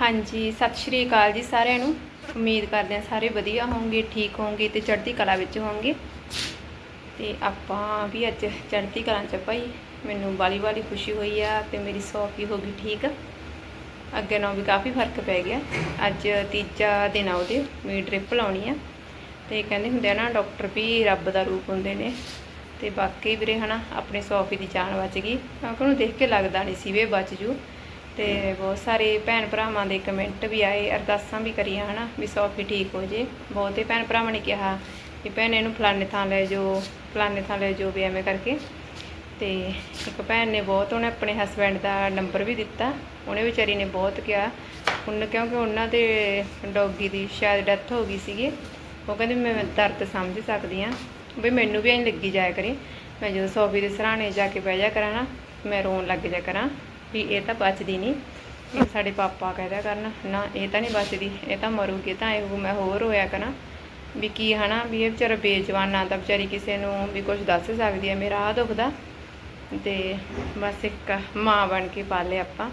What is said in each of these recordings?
ਹਾਂਜੀ, ਸਤਿ ਸ਼੍ਰੀ ਅਕਾਲ ਜੀ ਸਾਰਿਆਂ ਨੂੰ। ਉਮੀਦ ਕਰਦੇ ਹਾਂ ਸਾਰੇ ਵਧੀਆ ਹੋਵੋਗੇ ਠੀਕ ਹੋਵੋਗੇ ਤੇ ਚੜ੍ਹਦੀ ਕਲਾ ਵਿੱਚ ਹੋਵੋਗੇ ਤੇ ਆਪਾਂ ਵੀ ਅੱਜ ਚੜ੍ਹਦੀ ਕਲਾ ਚ ਭਾਈ। ਮੈਨੂੰ ਬਾਲੀ ਬਾਲੀ ਖੁਸ਼ੀ ਹੋਈ ਆ ਤੇ ਮੇਰੀ ਸੌਫੀ ਹੋ ਗਈ ਠੀਕ। ਅੱਗੇ ਨਾਲੋਂ ਵੀ ਕਾਫੀ ਫ਼ਰਕ ਪੈ ਗਿਆ। ਅੱਜ ਤੀਜਾ ਦਿਨ ਆ ਉਹਦੇ, ਮੇਰੀ ਡ੍ਰਿਪ ਲਾਉਣੀ ਆ। ਤੇ ਕਹਿੰਦੇ ਹੁੰਦੇ ਆ ਨਾ, ਡਾਕਟਰ ਵੀ ਰੱਬ ਦਾ ਰੂਪ ਹੁੰਦੇ ਨੇ। ਤੇ ਬਾਕੀ ਵੀਰੇ ਹਨਾ, ਆਪਣੇ ਸੌਫੀ ਦੀ ਜਾਨ ਬਚ ਗਈ। ਕਿਉਂਕਿ ਉਹਨੂੰ ਦੇਖ ਕੇ ਲੱਗਦਾ ਨਹੀਂ ਸੀ ਵੀ ਬਚ ਜੂ। ਤੇ ਬਹੁਤ ਸਾਰੇ ਭੈਣ ਭਰਾਵਾਂ ਦੇ ਕਮੈਂਟ ਵੀ ਆਏ, ਅਰਦਾਸਾਂ ਵੀ ਕਰੀਆਂ, ਹਨਾ, ਵੀ ਸੌਫੀ ਠੀਕ ਹੋ ਜੇ। ਬਹੁਤੇ ਭੈਣ ਭਰਾਵਾਂ ਨੇ ਕਿਹਾ ਕਿ ਭੈਣ, ਇਹਨੂੰ ਫਲਾਣੇ ਥਾਂ ਲੈ ਜਾਓ, ਫਲਾਣੇ ਥਾਂ ਲੈ ਜਾਓ ਵੀ ਐਵੇਂ ਕਰਕੇ। ਤੇ ਇੱਕ ਭੈਣ ਨੇ ਬਹੁਤ, ਉਹਨੇ ਆਪਣੇ ਹਸਬੈਂਡ ਦਾ ਨੰਬਰ ਵੀ ਦਿੱਤਾ। ਉਹਨੇ ਵਿਚਾਰੀ ਨੇ ਬਹੁਤ ਕਿਹਾ। ਹੁਣ ਕਿਉਂਕਿ ਉਹਨਾਂ ਦੇ ਡੌਗੀ ਦੀ ਸ਼ਾਇਦ ਡੈਥ ਹੋ ਗਈ ਸੀਗੀ, ਉਹ ਕਹਿੰਦੇ, ਮੈਂ ਦਰਦ ਸਮਝ ਸਕਦੀ ਆ ਵੀ ਮੈਨੂੰ ਵੀ ਐਂ ਲੱਗੀ ਜਾਇਆ ਕਰੇ। ਮੈਂ ਜਦੋਂ ਸੌਫੀ ਦੇ ਸਰਾਣੇ ਜਾ ਕੇ ਬਹਿ ਜਾ ਕਰਾਂ ਨਾ, ਮੈਂ ਰੋਣ ਲੱਗ ਜਾ ਕਰਾਂ। ਵੀ ਇਹ ਤਾਂ ਬਚਦੀ ਨਹੀਂ। ਇਹ ਸਾਡੇ ਪਾਪਾ ਕਹਿਦਾ ਕਰਨ, ਨਾ, ਇਹ ਤਾਂ ਨਹੀਂ ਬਚਦੀ, ਇਹ ਤਾਂ ਮਰੂਗੀ, ਤਾਂ ਇਹ ਮੈਂ ਹੋਰ ਹੋਇਆ ਕਰਾਂ। ਵੀ ਕੀ ਹਨਾ, ਵੀ ਇਹ ਵਿਚਾਰਾ ਬੇਜਵਾਨ ਨਾ ਤਾਂ ਵਿਚਾਰੀ ਕਿਸੇ ਨੂੰ ਵੀ ਕੁਝ ਦੱਸ ਸਕਦੀ ਹੈ ਮੇਰਾ ਆਹ ਦੁਖਦਾ ਤੇ ਬਸ ਇੱਕ ਮਾਂ ਬਣ ਕੇ ਪਾਲੇ ਆਪਾਂ।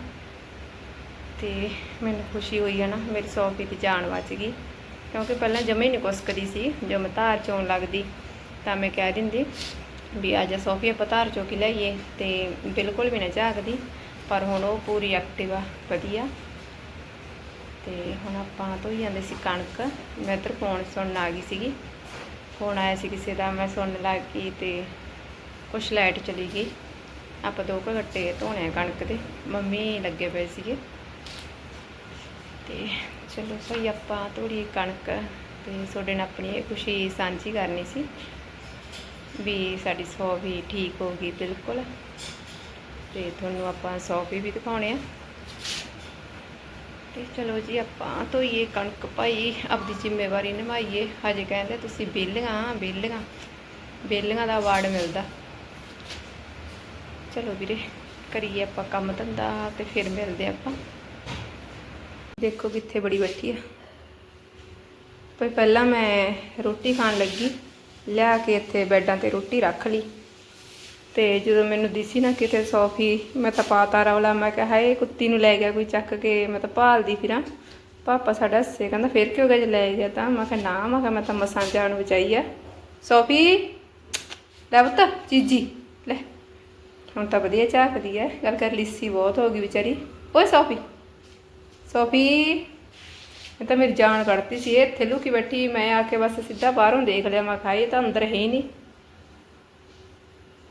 ਤੇ ਮੈਨੂੰ ਖੁਸ਼ੀ ਹੋਈ ਹੈ ਨਾ, ਮੇਰੀ ਸੌਫੀ ਦੀ ਜਾਨ ਬਚ ਗਈ। ਕਿਉਂਕਿ ਪਹਿਲਾਂ ਜਮੇ ਨਹੀਂ ਕੁਸਕਦੀ ਸੀ ਜੋ ਮੈਂ ਧਾਰ ਚੋਣ ਲੱਗਦੀ, ਤਾਂ ਮੈਂ ਕਹਿ ਦਿੰਦੀ ਵੀ ਅੱਜ ਸੌਫੀ ਆਪਾਂ ਧਾਰ ਚੋ ਕੇ ਲਈਏ ਤੇ ਬਿਲਕੁਲ ਵੀ ਨਾ ਝਾਕਦੀ। ਪਰ ਹੁਣ ਉਹ ਪੂਰੀ ਐਕਟਿਵ ਆ, ਵਧੀਆ। ਤੇ ਹੁਣ ਆਪਾਂ ਧੋਈ ਜਾਂਦੇ ਸੀ ਕਣਕ। ਮੈਂ ਇੱਧਰ ਫੋਨ ਸੁਣਨ ਆ ਗਈ ਸੀਗੀ। ਫੋਨ ਆਇਆ ਸੀ ਕਿਸੇ ਦਾ, ਮੈਂ ਸੁਣਨ ਲੱਗ ਗਈ ਤੇ ਕੁਛ ਲਾਈਟ ਚਲੀ ਗਈ। ਆਪਾਂ ਦੋ ਕੁ ਗੱਟੇ ਧੋਣੇ ਆ ਕਣਕ ਦੇ। ਮੰਮੀ ਲੱਗੇ ਪਏ ਸੀਗੇ। ਤੇ ਚਲੋ ਭਾਈ ਆਪਾਂ ਥੋੜੀ ਕਣਕ ਤੇ ਤੁਹਾਡੇ ਨਾਲ ਆਪਣੀ ਇਹ ਖੁਸ਼ੀ ਸਾਂਝੀ ਕਰਨੀ ਸੀ ਵੀ ਸਾਡੀ ਸੌ ਵੀ ਠੀਕ ਹੋ ਗਈ ਬਿਲਕੁਲ। ਤੇ ਤੁਹਾਨੂੰ ਆਪਾਂ ਸੌਫੀ ਵੀ ਦਿਖਾਉਣੇ ਆ। ਤੇ ਚਲੋ ਜੀ, ਆਪਾਂ ਧੋਈਏ ਕਣਕ ਭਾਈ ਆਪਦੀ ਜ਼ਿੰਮੇਵਾਰੀ ਨਿਭਾਈਏ। ਹਜੇ ਕਹਿੰਦੇ ਤੁਸੀਂ ਬੇਲੀਆਂ ਬੇਲੀਆਂ ਬੇਲੀਆਂ ਦਾ ਅਵਾਰਡ ਮਿਲਦਾ। ਚਲੋ ਵੀਰੇ, ਕਰੀਏ ਆਪਾਂ ਕੰਮ ਧੰਦਾ ਤੇ ਫਿਰ ਮਿਲਦੇ ਆਪਾਂ। ਦੇਖੋ ਕਿੱਥੇ ਬੜੀ ਬੈਠੀ ਆ। ਪਰ ਪਹਿਲਾਂ ਮੈਂ ਰੋਟੀ ਖਾਣ ਲੱਗੀ। ਲਿਆ ਕੇ ਇੱਥੇ ਬੈੱਡਾਂ ਤੇ ਰੋਟੀ ਰੱਖ ਲਈ। ਤੇ ਜਦੋਂ ਮੈਨੂੰ ਦਿਸੀ ਨਾ ਕਿਤੇ ਸੌਫੀ ਮੈਂ ਤਾਂ ਪਾਤਾ ਰੌਲਾ, ਮੈਂ ਕਿਹਾ, ਹਾਏ, ਕੁੱਤੀ ਨੂੰ ਲੈ ਗਿਆ ਕੋਈ ਚੱਕ ਕੇ, ਮੈਂ ਤਾਂ ਭਾਲਦੀ ਫਿਰਾਂ। ਪਾਪਾ ਸਾਡਾ ਹੱਸੇ, ਕਹਿੰਦਾ, ਫਿਰ ਕਿਉਂ ਗਿਆ ਜੇ ਲੈ ਗਿਆ ਤਾਂ? ਮੈਂ ਕਿਹਾ, ਨਾ, ਮੈਂ ਕਿਹਾ, ਮੈਂ ਤਾਂ ਮਸਾਂ ਜਾਨ ਬਚਾਈ ਆ। ਸੌਫੀ, ਲੈ ਪੁੱਤ, ਚੀਜੀ, ਲੈ। ਹੁਣ ਤਾਂ ਵਧੀਆ ਝਾਕਦੀ ਐ, ਗੱਲ ਕਰ, ਲਿੱਸੀ ਬਹੁਤ ਹੋ ਗਈ ਵਿਚਾਰੀ। ਓਏ ਸੌਫੀ ਸੌਫੀ ਇਹ ਤਾਂ ਮੇਰੀ ਜਾਨ ਕੱਢਤੀ ਸੀ ਇਹ ਇੱਥੇ ਲੁਕੀ ਬੈਠੀ, ਮੈਂ ਆ ਕੇ ਬਸ ਸਿੱਧਾ ਬਾਹਰੋਂ ਦੇਖ ਲਿਆ, ਮੈਂ ਕਿਹਾ ਤਾਂ ਅੰਦਰ ਹੈ ਹੀ ਨਹੀਂ।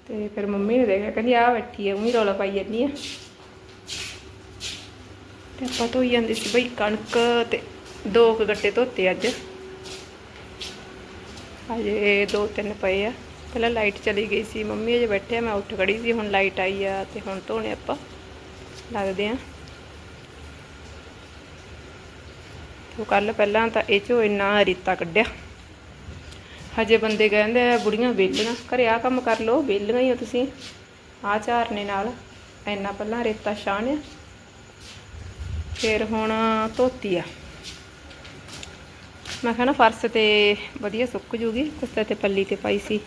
ਤੇ ਫਿਰ ਮੰਮੀ ਨੇ ਦੇਖਿਆ, ਕਹਿੰਦੀ ਆ ਬੈਠੀ ਹੈ ਉਹੀ ਰੌਲਾ ਪਾਈ ਜਾਂਦੀ ਆ। ਤੇ ਆਪਾਂ ਧੋਈ ਜਾਂਦੇ ਸੀ ਬਈ ਕਣਕ ਤੇ ਦੋ ਕੁ ਗੱਟੇ ਧੋਤੇ ਅੱਜ। ਅਜੇ ਦੋ ਤਿੰਨ ਪਏ ਆ। ਪਹਿਲਾਂ ਲਾਈਟ ਚਲੀ ਗਈ ਸੀ, ਮੰਮੀ ਅਜੇ ਬੈਠੇ ਆ, ਮੈਂ ਉੱਠ ਖੜੀ ਸੀ, ਹੁਣ ਲਾਈਟ ਆਈ ਆ ਤੇ ਹੁਣ ਧੋਣੇ ਆਪਾਂ, ਲੱਗਦੇ ਆ। ਉਹ ਕੱਲ ਪਹਿਲਾਂ ਤਾਂ ਇਹ ਚੋਂ ਇੰਨਾ ਰੀਤਾ ਕੱਢਿਆ। ਹਜੇ ਬੰਦੇ ਕਹਿੰਦੇ ਆ, ਬੁੜੀਆਂ ਵੇਲੀਆਂ ਘਰੇ ਆ ਕੰਮ ਕਰ ਲਓ ਵੇਲੀਆਂ ਹੀ ਹੋ ਤੁਸੀਂ। ਆ ਝਾਰਨੇ ਨਾਲ, ਇੰਨਾ ਪਹਿਲਾਂ ਰੇਤਾ ਛਾਣ ਫਿਰ ਹੁਣ ਧੋਤੀ ਆ। ਮੈਂ ਕਿਹਾ ਨਾ ਫਰਸ਼ ਤੇ ਵਧੀਆ ਸੁੱਕ ਜੂਗੀ ਕੁਛ ਤੇ ਪੱਲੀ ਤੇ ਪਾਈ ਸੀ।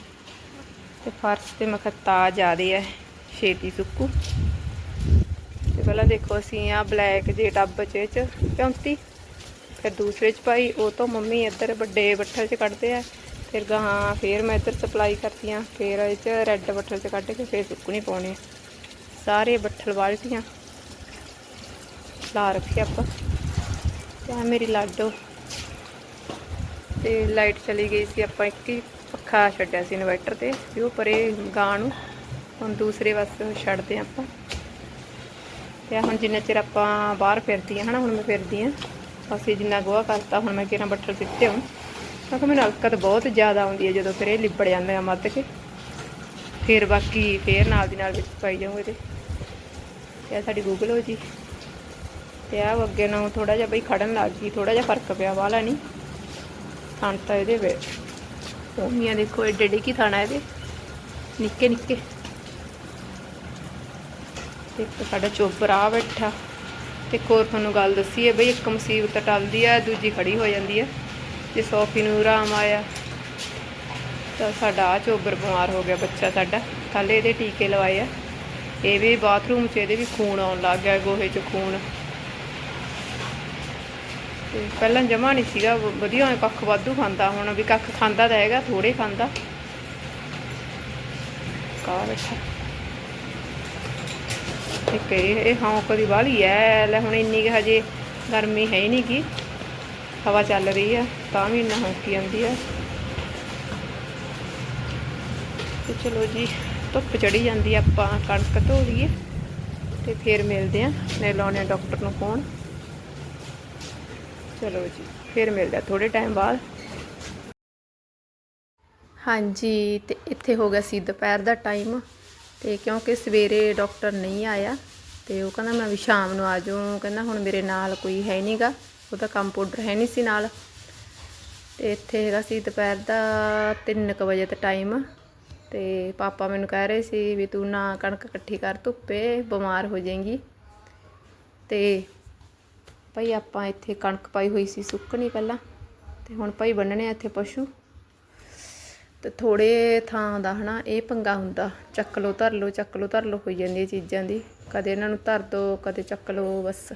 ਤੇ ਫਰਸ਼ ਤੇ ਮੈਂ ਕਿਹਾ ਤਾ ਜ਼ਿਆਦੇ ਆ, ਛੇਤੀ ਸੁੱਕੂ। ਤੇ ਪਹਿਲਾਂ ਦੇਖੋ ਅਸੀਂ ਆ ਬਲੈਕ ਜੇ ਟੱਬ ਚ ਚ ਪਿਉਂਤੀ ਫਿਰ ਦੂਸਰੇ ਚ ਪਾਈ, ਉਹ ਤੋਂ ਮੰਮੀ ਇੱਧਰ ਵੱਡੇ ਬੱਠਲ ਚ ਕੱਢਦੇ ਆ। ਫਿਰ ਗਾਹਾਂ ਫਿਰ ਮੈਂ ਇੱਧਰ ਸਪਲਾਈ ਕਰਤੀਆਂ, ਫਿਰ ਇਹ ਚ ਰੈੱਡ ਬੱਠਲ ਚ ਕੱਢ ਕੇ ਫਿਰ ਸੁੱਕਣੇ ਪਾਉਣੇ ਸਾਰੇ ਬੱਠਲ ਬਾਲਟੀਆਂ ਲਾ ਰੱਖੇ ਆਪਾਂ। ਤੇ ਮੇਰੀ ਲਾਡੋ। ਤੇ ਲਾਈਟ ਚਲੀ ਗਈ ਸੀ, ਆਪਾਂ ਇੱਕ ਹੀ ਪੱਖਾ ਛੱਡਿਆ ਸੀ ਇਨਵਰਟਰ ਤੇ, ਵੀ ਉਹ ਪਰੇ ਗਾਂ ਨੂੰ। ਹੁਣ ਦੂਸਰੇ ਪਾਸੇ ਛੱਡਦੇ ਹਾਂ ਆਪਾਂ। ਤੇ ਹੁਣ ਜਿੰਨਾ ਚਿਰ ਆਪਾਂ ਬਾਹਰ ਫਿਰਦੀ ਹਾਂ ਹਨਾ, ਹੁਣ ਮੈਂ ਫਿਰਦੀ ਹਾਂ ਅਸੀਂ ਜਿੰਨਾ ਗੋਹਾ ਕਰਤਾ, ਹੁਣ ਮੈਂ ਕਿਹਨਾਂ ਬੱਠਲ ਸਿੱਟੇ ਹੁਣ। ਕਿਉਂਕਿ ਮੈਨੂੰ ਹਲਕਤ ਬਹੁਤ ਜ਼ਿਆਦਾ ਆਉਂਦੀ ਹੈ ਜਦੋਂ ਫਿਰ ਇਹ ਲਿਬੜ ਜਾਂਦੇ ਆ ਮੱਧ ਕੇ। ਫਿਰ ਬਾਕੀ ਫੇਰ ਨਾਲ ਦੀ ਨਾਲ ਵਿੱਚ ਪਾਈ ਜਾਊਂ ਇਹਦੇ ਤੇ ਆਹ ਸਾਡੀ ਗੂਗਲ ਹੋ ਜੀ। ਤੇ ਆ ਅੱਗੇ ਨਾਲੋਂ ਥੋੜਾ ਜਿਹਾ ਬਈ ਖੜਨ ਲੱਗ ਗਈ ਥੋੜਾ ਜਿਹਾ ਫ਼ਰਕ ਪਿਆ ਵਾਲਾ ਨਹੀਂ। ਥਣ ਤਾਂ ਇਹਦੇ ਵੇ ਉਹਮੀਆਂ ਦੇਖੋ, ਏਡੇ ਏਡੇ ਕੀ ਥਾਣਾ ਇਹਦੇ? ਨਿੱਕੇ ਨਿੱਕੇ। ਤੇ ਇੱਕ ਸਾਡਾ ਚੋਬਰ ਆ ਬੈਠਾ। ਤੇ ਇੱਕ ਹੋਰ ਤੁਹਾਨੂੰ ਗੱਲ ਦੱਸੀ ਹੈ ਬਈ, ਇੱਕ ਮੁਸੀਬਤ ਟਲਦੀ ਹੈ ਦੂਜੀ ਖੜੀ ਹੋ ਜਾਂਦੀ ਹੈ ਜੇ ਸੋਫੀ ਨੂੰ ਆਰਾਮ ਆਇਆ। ਤਾਂ ਸਾਡਾ ਆ ਚੋਬਰ ਬਿਮਾਰ ਹੋ ਗਿਆ ਬੱਚਾ ਸਾਡਾ। ਕੱਲ ਇਹਦੇ ਟੀਕੇ ਲਵਾਏ ਆ। ਇਹ ਵੀ ਬਾਥਰੂਮ 'ਚ, ਇਹਦੇ ਵੀ ਖੂਨ ਆਉਣ ਲੱਗ ਗਿਆ, ਗੋਹੇ 'ਚ ਖੂਨ। ਤੇ ਪਹਿਲਾਂ ਜਮਾ ਨਹੀਂ ਸੀਗਾ ਵਧੀਆ ਐਂ ਕੱਖ ਵਾਧੂ ਖਾਂਦਾ। ਹੁਣ ਵੀ ਕੱਖ ਖਾਂਦਾ ਤਾਂ ਹੈਗਾ ਥੋੜੇ ਖਾਂਦਾ। ਕਾ ਬੈਠਾ? ਇੱਕ ਇਹ ਇਹ ਹਾਂ ਕਦੀ ਵਾਲੀ ਐ ਲੈ ਹੁਣ ਇੰਨੀ ਕੁ ਹਜੇ ਗਰਮੀ ਹੈ ਹੀ ਨਹੀਂ ਗੀ। ਹਵਾ ਚੱਲ ਰਹੀ ਆ। ਤਾਂ ਵੀ ਇੰਨਾ ਹੌਂਕੀ ਜਾਂਦੀ ਆ। ਤੇ ਚਲੋ ਜੀ, ਧੁੱਪ ਚੜੀ ਜਾਂਦੀ ਆ, ਆਪਾਂ ਕਣਕ ਧੋ ਲਈਏ ਤੇ ਫਿਰ ਮਿਲਦੇ ਆ। ਨੇ ਲਾਉਣੇ ਡਾਕਟਰ ਨੂੰ ਫੋਨ। ਚਲੋ ਜੀ, ਫਿਰ ਮਿਲਦੇ ਥੋੜੇ ਟਾਈਮ ਬਾਅਦ। ਹਾਂਜੀ, ਤੇ ਇੱਥੇ ਹੋ ਗਿਆ ਸੀ ਦੁਪਹਿਰ ਦਾ ਟਾਈਮ। ਤੇ ਕਿਉਂਕਿ ਸਵੇਰੇ ਡਾਕਟਰ ਨਹੀਂ ਆਇਆ, ਤੇ ਉਹ ਕਹਿੰਦਾ ਮੈਂ ਵੀ ਸ਼ਾਮ ਨੂੰ ਆ ਜਾਊਂ। ਕਹਿੰਦਾ ਹੁਣ ਮੇਰੇ ਨਾਲ ਕੋਈ ਹੈ ਨਹੀਂਗਾ ਉਹਦਾ ਕੰਪਾਊਂਡਰ ਹੈ ਨਹੀਂ ਸੀ ਨਾਲ। ਤੇ ਇੱਥੇ ਹੈਗਾ ਸੀ ਦੁਪਹਿਰ ਦਾ 3:00 ਵਜੇ ਦਾ ਟਾਈਮ ਤੇ ਪਾਪਾ ਮੈਨੂੰ ਕਹਿ ਰਹੇ ਸੀ ਵੀ ਤੂੰ ਨਾ ਕਣਕ ਇਕੱਠੀ ਕਰ, ਧੁੱਪੇ ਬਿਮਾਰ ਹੋ ਜਾਏਂਗੀ। ਤੇ ਭਾਈ ਆਪਾਂ ਇੱਥੇ ਕਣਕ ਪਾਈ ਹੋਈ ਸੀ ਸੁੱਕਣੀ ਪਹਿਲਾਂ, ਤੇ ਹੁਣ ਭਾਈ ਬੰਨਣੇ ਆ ਇੱਥੇ ਪਸ਼ੂ। ਤੇ ਥੋੜੇ ਥਾਂ ਦਾ ਹਨਾ, ਇਹ ਪੰਗਾ ਹੁੰਦਾ, ਚੱਕ ਲੋ ਧਰ ਲੋ ਚੱਕ ਲੋ ਧਰ ਲੋ ਹੋਈ ਜਾਂਦੀ ਇਹ ਚੀਜ਼ਾਂ ਦੀ। ਕਦੇ ਇਹਨਾਂ ਨੂੰ ਧਰ ਦੋ, ਕਦੇ ਚੱਕ ਲੋ ਬਸ।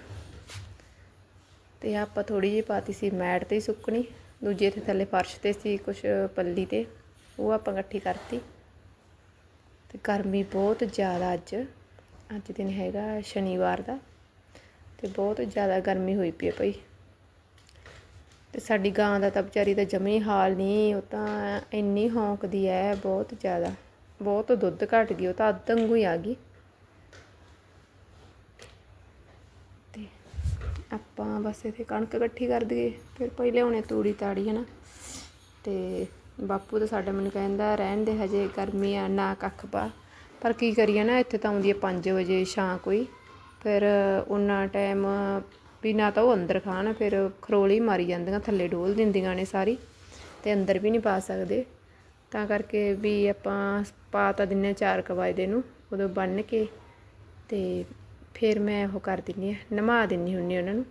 ਤੇ ਆਪਾਂ ਥੋੜੀ ਜਿਹੀ ਪਾਤੀ ਸੀ ਮੈਟ ਤੇ ਹੀ ਸੁੱਕਣੀ। ਦੂਜੀ ਇੱਥੇ ਥੱਲੇ ਫਰਸ਼ ਤੇ ਸੀ ਕੁਝ ਪੱਲੀ ਤੇ, ਉਹ ਆਪਾਂ ਇਕੱਠੀ ਕਰਤੀ। ਤੇ ਗਰਮੀ ਬਹੁਤ ਜ਼ਿਆਦਾ ਅੱਜ। ਅੱਜ ਦਿਨ ਹੈਗਾ ਸ਼ਨੀਵਾਰ ਦਾ, ਤੇ ਬਹੁਤ ਜ਼ਿਆਦਾ ਗਰਮੀ ਹੋਈ ਪਈ ਹੈ ਭਾਈ। ਤੇ ਸਾਡੀ ਗਾਂ ਦਾ ਤਾਂ ਵਿਚਾਰੀ ਦਾ ਜਮੀ ਹਾਲ ਨਹੀਂ, ਉਹ ਤਾਂ ਇੰਨੀ ਹੌਂਕਦੀ ਐ ਬਹੁਤ ਜ਼ਿਆਦਾ। ਬਹੁਤ ਦੁੱਧ ਘਟ ਗਈ, ਉਹ ਤਾਂ ਅੱਧ ਵਾਂਗੂ ਹੀ ਆ ਗਈ। ਤੇ ਆਪਾਂ ਬਸ ਇੱਥੇ ਕਣਕ ਇਕੱਠੀ ਕਰ ਦਈਏ, ਫਿਰ ਭਾਈ ਲਿਆਉਣੇ ਤੂੜੀ ਤਾੜੀ ਹੈ ਨਾ ਤੇ ਬਾਪੂ ਤਾਂ ਸਾਡਾ ਮੈਨੂੰ ਕਹਿੰਦਾ, ਰਹਿਣ ਦੇ ਹਜੇ, ਗਰਮੀ ਆ, ਨਾ ਕੱਖ ਪਾ। ਪਰ ਕੀ ਕਰੀਏ ਨਾ, ਇੱਥੇ ਤਾਂ ਆਉਂਦੀ ਹੈ 5 ਵਜੇ ਛਾਂ ਕੋਈ। ਫਿਰ ਉਨਾ ਟਾਈਮ ਵੀ ਨਾ ਤਾਂ ਉਹ ਅੰਦਰ ਖਾਣ, ਫਿਰ ਖਰੋਲੀ ਮਾਰੀ ਜਾਂਦੀਆਂ, ਥੱਲੇ ਡੋਲ ਦਿੰਦੀਆਂ ਨੇ ਸਾਰੀ, ਤੇ ਅੰਦਰ ਵੀ ਨਹੀਂ ਪਾ ਸਕਦੇ। ਤਾਂ ਕਰਕੇ ਵੀ ਆਪਾਂ ਪਾ ਤਾਂ ਦਿੰਨੇ 4 ਵਜੇ ਨੂੰ, ਉਦੋਂ ਬੰਨ ਕੇ, ਤੇ ਫਿਰ ਮੈਂ ਉਹ ਕਰ ਦਿੰਨੀ ਆ, ਨਮਾ ਦਿੰਨੀ ਹੁੰਨੀ ਉਹਨਾਂ ਨੂੰ।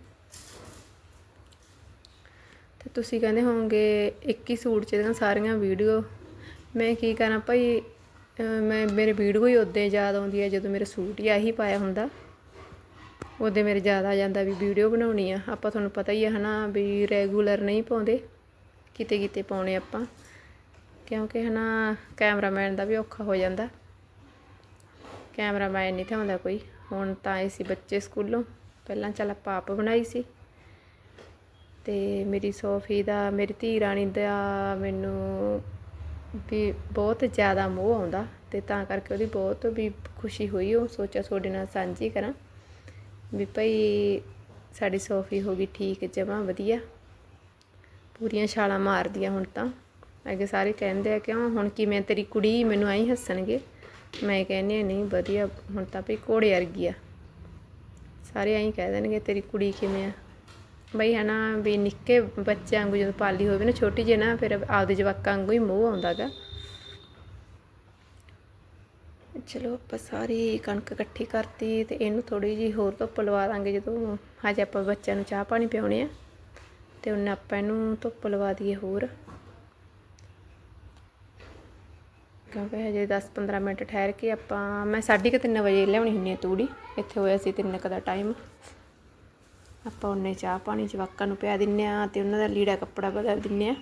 ਤੇ ਤੁਸੀਂ ਕਹਿੰਦੇ ਹੋਵੋਗੇ ਇੱਕ ਹੀ ਸੂਟ 'ਚ ਇਹਦੀਆਂ ਸਾਰੀਆਂ ਵੀਡੀਓ। ਮੈਂ ਕੀ ਕਰਾਂ ਭਾਈ ਮੈਂ ਮੇਰੇ ਵੀਡੀਓ ਹੀ ਉਦੋਂ ਯਾਦ ਆਉਂਦੀ ਹੈ ਜਦੋਂ ਮੇਰੇ ਸੂਟ ਹੀ ਆਹੀ ਪਾਇਆ ਹੁੰਦਾ। ਉਹਦੇ ਮੇਰੇ ਯਾਦ ਆ ਜਾਂਦਾ ਵੀ ਵੀਡੀਓ ਬਣਾਉਣੀ ਆ। ਆਪਾਂ ਤੁਹਾਨੂੰ ਪਤਾ ਹੀ ਆ ਹਨਾ ਵੀ ਰੈਗੂਲਰ ਨਹੀਂ ਪਾਉਂਦੇ ਕਿਤੇ ਕਿਤੇ ਪਾਉਣੇ ਆਪਾਂ। ਕਿਉਂਕਿ ਹਨਾ ਕੈਮਰਾਮੈਨ ਦਾ ਵੀ ਔਖਾ ਹੋ ਜਾਂਦਾ। ਕੈਮਰਾਮੈਨ ਨਹੀਂ ਤਾਂ ਹੁੰਦਾ ਕੋਈ। ਹੁਣ ਤਾਂ ਆਏ ਸੀ ਬੱਚੇ ਸਕੂਲੋਂ। ਪਹਿਲਾਂ ਚੱਲ ਆਪਾਂ ਆਪ ਬਣਾਈ ਸੀ। ਤੇ ਮੇਰੀ ਸੋਫੀ ਦਾ, ਮੇਰੀ ਧੀ ਰਾਣੀ ਦਾ ਮੈਨੂੰ ਵੀ ਬਹੁਤ ਜ਼ਿਆਦਾ ਮੋਹ ਆਉਂਦਾ ਤੇ ਤਾਂ ਕਰਕੇ ਉਹਦੀ ਬਹੁਤ ਵੀ ਖੁਸ਼ੀ ਹੋਈ। ਉਹ ਸੋਚਿਆ ਤੁਹਾਡੇ ਨਾਲ ਸਾਂਝੀ ਕਰਾਂ ਵੀ ਭਈ ਸਾਡੀ ਸੋਫੀ ਹੋ ਗਈ ਠੀਕ, ਜਮਾਂ ਵਧੀਆ। ਪੂਰੀਆਂ ਛਾਲਾਂ ਮਾਰਦੀਆਂ ਹੁਣ ਤਾਂ। ਅੱਗੇ ਸਾਰੇ ਕਹਿੰਦੇ ਆ ਕਿਉਂ ਹੁਣ ਕਿਵੇਂ ਤੇਰੀ ਕੁੜੀ ਮੈਨੂੰ ਆਈ ਹੱਸਣਗੇ। ਮੈਂ ਕਹਿੰਦੀ ਆ ਨਹੀਂ ਵਧੀਆ, ਹੁਣ ਤਾਂ ਭਈ ਘੋੜੇ ਵਰਗੀ ਆ। ਸਾਰੇ ਐਂ ਕਹਿ ਦੇਣਗੇ, ਤੇਰੀ ਕੁੜੀ ਕਿਵੇਂ ਆ? ਬਈ ਹਨਾ ਵੀ ਨਿੱਕੇ ਬੱਚਿਆਂ ਵਾਂਗੂ ਜਦੋਂ ਪਾਲੀ ਹੋਵੇ ਨਾ, ਛੋਟੀ ਜਿਹੀ ਨਾ, ਫਿਰ ਆਪਦੇ ਜਵਾਕਾਂ ਵਾਂਗੂ ਹੀ ਮੋਹ ਆਉਂਦਾਗਾ ਚਲੋ, ਆਪਾਂ ਸਾਰੀ ਕਣਕ ਇਕੱਠੀ ਕਰਤੀ ਤੇ ਇਹਨੂੰ ਥੋੜੀ ਜੀ ਹੋਰ ਧੁੱਪ ਲਵਾ ਦਾਂਗੇ, ਜਦੋਂ ਹਜੇ ਆਪਾਂ ਬੱਚਿਆਂ ਨੂੰ ਚਾਹ ਪਾਣੀ ਪਿਆਉਣੇ ਆ। ਤੇ ਉਹਨੇ ਆਪਾਂ ਇਹਨੂੰ ਧੁੱਪ ਲਵਾ ਦਈਏ ਹੋਰ। ਕਿਉਂਕਿ ਹਜੇ 10-15 ਮਿੰਟ ਠਹਿਰ ਕੇ ਆਪਾਂ, ਮੈਂ 3:30 ਵਜੇ ਲਿਆਉਣੀ ਹੁੰਦੀ ਆ ਤੂੜੀ। ਇੱਥੇ ਹੋਇਆ ਸੀ 3 ਦਾ ਟਾਈਮ ਆਪਾਂ ਉਹਨੇ ਚਾਹ ਪਾਣੀ ਜਵਾਕਾਂ ਨੂੰ ਪਿਆ ਦਿੰਨੇ ਆ ਤੇ ਉਹਨਾਂ ਦਾ ਲੀੜਾ ਕੱਪੜਾ ਬਦਲ ਦਿੰਨੇ ਆ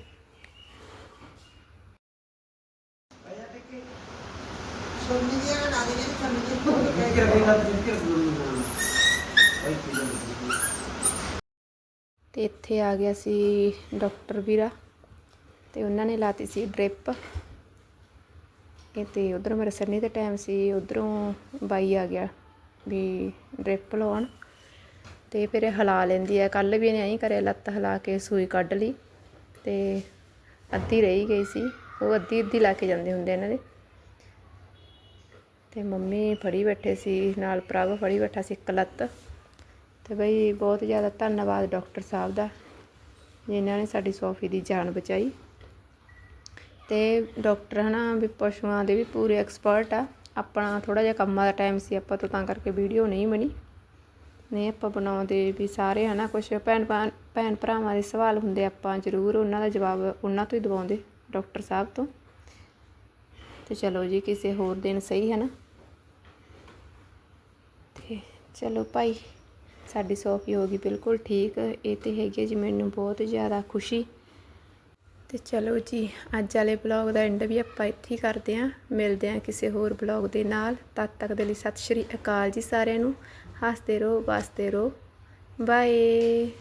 ਤੇ ਇੱਥੇ ਆ ਗਿਆ ਸੀ ਡਾਕਟਰ ਵੀਰਾ ਤੇ ਉਹਨਾਂ ਨੇ ਲਾਤੀ ਸੀ ਡ੍ਰਿਪ। ਇਹ ਤੇ ਉਧਰ ਮੇਰੇ ਸੰਨੀ ਦਾ ਟਾਈਮ ਸੀ, ਉਧਰੋਂ ਬਾਈ ਆ ਗਿਆ ਵੀ ਡ੍ਰਿਪ ਲਵਾਉਣ ਤੇ ਫਿਰ ਇਹ ਹਿਲਾ ਲੈਂਦੀ ਹੈ ਕੱਲ ਵੀ ਇਹਨੇ ਐਂ ਕਰਿਆ, ਲੱਤ ਹਿਲਾ ਕੇ ਸੂਈ ਕੱਢ ਲਈ ਤੇ ਅੱਧੀ ਰਹੀ ਗਈ ਸੀ। ਉਹ ਅੱਧੀ ਅੱਧੀ ਲਾ ਕੇ ਜਾਂਦੇ ਹੁੰਦੇ ਇਹਨਾਂ ਦੇ। ਤੇ ਮੰਮੀ ਫੜੀ ਬੈਠੇ ਸੀ, ਨਾਲ ਪ੍ਰਭ ਫੜੀ ਬੈਠਾ ਸੀ ਇੱਕ ਲੱਤ। ਤੇ ਬਈ ਬਹੁਤ ਜ਼ਿਆਦਾ ਧੰਨਵਾਦ ਡਾਕਟਰ ਸਾਹਿਬ ਦਾ, ਜਿਨ੍ਹਾਂ ਨੇ ਸਾਡੀ ਸੋਫੀ ਦੀ ਜਾਨ ਬਚਾਈ। ਤੇ ਡਾਕਟਰ ਨਾ ਵੀ ਪਸ਼ੂਆਂ ਦੇ ਵੀ ਪੂਰੇ ਐਕਸਪਰਟ ਆ। ਆਪਣਾ ਥੋੜ੍ਹਾ ਜਿਹਾ ਕੰਮਾਂ ਦਾ ਟਾਈਮ ਸੀ, ਆਪਾਂ ਤੋਂ ਤਾਂ ਕਰਕੇ ਵੀਡੀਓ ਨਹੀਂ ਬਣੀ। ਨਹੀਂ, ਆਪਾਂ ਬਣਾਉਂਦੇ ਵੀ ਸਾਰੇ ਹੈ ਨਾ ਕੁਛ। ਭੈਣ ਭੈਣ ਭੈਣ ਭਰਾਵਾਂ ਦੇ ਸਵਾਲ ਹੁੰਦੇ ਆਪਾਂ ਜ਼ਰੂਰ ਉਹਨਾਂ ਦਾ ਜਵਾਬ ਉਹਨਾਂ ਤੋਂ ਹੀ ਦਵਾਉਂਦੇ, ਡਾਕਟਰ ਸਾਹਿਬ ਤੋਂ। ਤੇ ਚਲੋ ਜੀ, ਕਿਸੇ ਹੋਰ ਦਿਨ ਸਹੀ ਹੈ ਨਾ ਤੇ ਚਲੋ ਭਾਈ, ਸਾਡੀ ਸੋਫੀ ਹੋ ਗਈ, ਬਿਲਕੁਲ ਠੀਕ। ਇਹ ਤੇ ਹੈਗੀ ਹੈ ਜੀ, ਮੈਨੂੰ ਬਹੁਤ ਜ਼ਿਆਦਾ ਖੁਸ਼ੀ। ਤੇ ਚਲੋ ਜੀ, ਅੱਜ ਵਾਲੇ ਬਲੌਗ ਦਾ ਐਂਡ ਵੀ ਆਪਾਂ ਇੱਥੇ ਹੀ ਕਰਦੇ ਆਂ ਮਿਲਦੇ ਆਂ ਕਿਸੇ ਹੋਰ ਬਲੌਗ ਦੇ ਨਾਲ। ਤਦ ਤੱਕ ਦੇ ਲਈ ਸਤਿ ਸ਼੍ਰੀ ਅਕਾਲ ਜੀ ਸਾਰਿਆਂ ਨੂੰ। ਹੱਸਦੇ ਰਹੋ, ਵਸਦੇ ਰਹੋ। ਬਾਏ